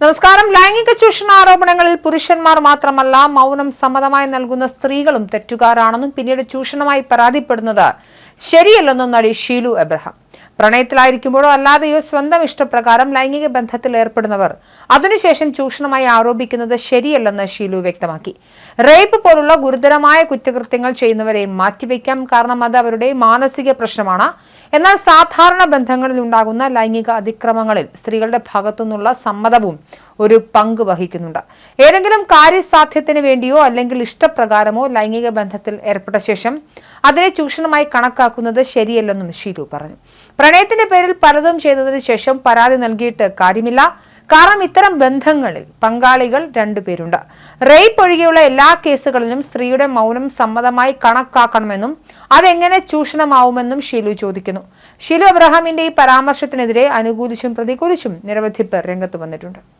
നമസ്കാരം. ലൈംഗിക ചൂഷണ ആരോപണങ്ങളിൽ പുരുഷന്മാർ മാത്രമല്ല മൗനം സമ്മതമായി നൽകുന്ന സ്ത്രീകളും തെറ്റുകാരാണെന്നും പിന്നീട് ചൂഷണമായി പരാതിപ്പെടുന്നത് ശരിയല്ലെന്നും നടി ഷീലു എബ്രഹാം. പ്രണയത്തിലായിരിക്കുമ്പോഴോ അല്ലാതെയോ സ്വന്തം ഇഷ്ടപ്രകാരം ലൈംഗിക ബന്ധത്തിൽ ഏർപ്പെടുന്നവർ അതിനുശേഷം ചൂഷണമായി ആരോപിക്കുന്നത് ശരിയല്ലെന്ന് ഷീലു വ്യക്തമാക്കി. റേപ്പ് പോലുള്ള ഗുരുതരമായ കുറ്റകൃത്യങ്ങൾ ചെയ്യുന്നവരെ മാറ്റിവെക്കാം. കാരണം അത് അവരുടെ മാനസിക പ്രശ്നമാണ്. എന്നാൽ സാധാരണ ബന്ധങ്ങളിൽ ഉണ്ടാകുന്ന ലൈംഗിക അതിക്രമങ്ങളിൽ സ്ത്രീകളുടെ ഭാഗത്തുനിന്നുള്ള സമ്മതവും ഒരു പങ്ക് വഹിക്കുന്നുണ്ട്. ഏതെങ്കിലും കാര്യസാധ്യത്തിന് വേണ്ടിയോ അല്ലെങ്കിൽ ഇഷ്ടപ്രകാരമോ ലൈംഗിക ബന്ധത്തിൽ ഏർപ്പെട്ട ശേഷം അതിനെ ചൂഷണമായി കണക്കാക്കുന്നത് ശരിയല്ലെന്നും ഷീലു പറഞ്ഞു. പ്രണയത്തിന്റെ പേരിൽ പലതും ചെയ്തതിനു ശേഷം പരാതി നൽകിയിട്ട് കാര്യമില്ല. കാരണം ഇത്തരം ബന്ധങ്ങളിൽ പങ്കാളികൾ രണ്ടുപേരുണ്ട് റേപ്പ് ഒഴികെയുള്ള എല്ലാ കേസുകളിലും സ്ത്രീയുടെ മൗനം സമ്മതമായി കണക്കാക്കണമെന്നും അതെങ്ങനെ ചൂഷണമാവുമെന്നും ഷീലു ചോദിക്കുന്നു. ഷീലു അബ്രഹാമിന്റെ ഈ പരാമർശത്തിനെതിരെ അനുകൂലിച്ചും പ്രതികൂലിച്ചും നിരവധി പേർ രംഗത്ത് വന്നിട്ടുണ്ട്.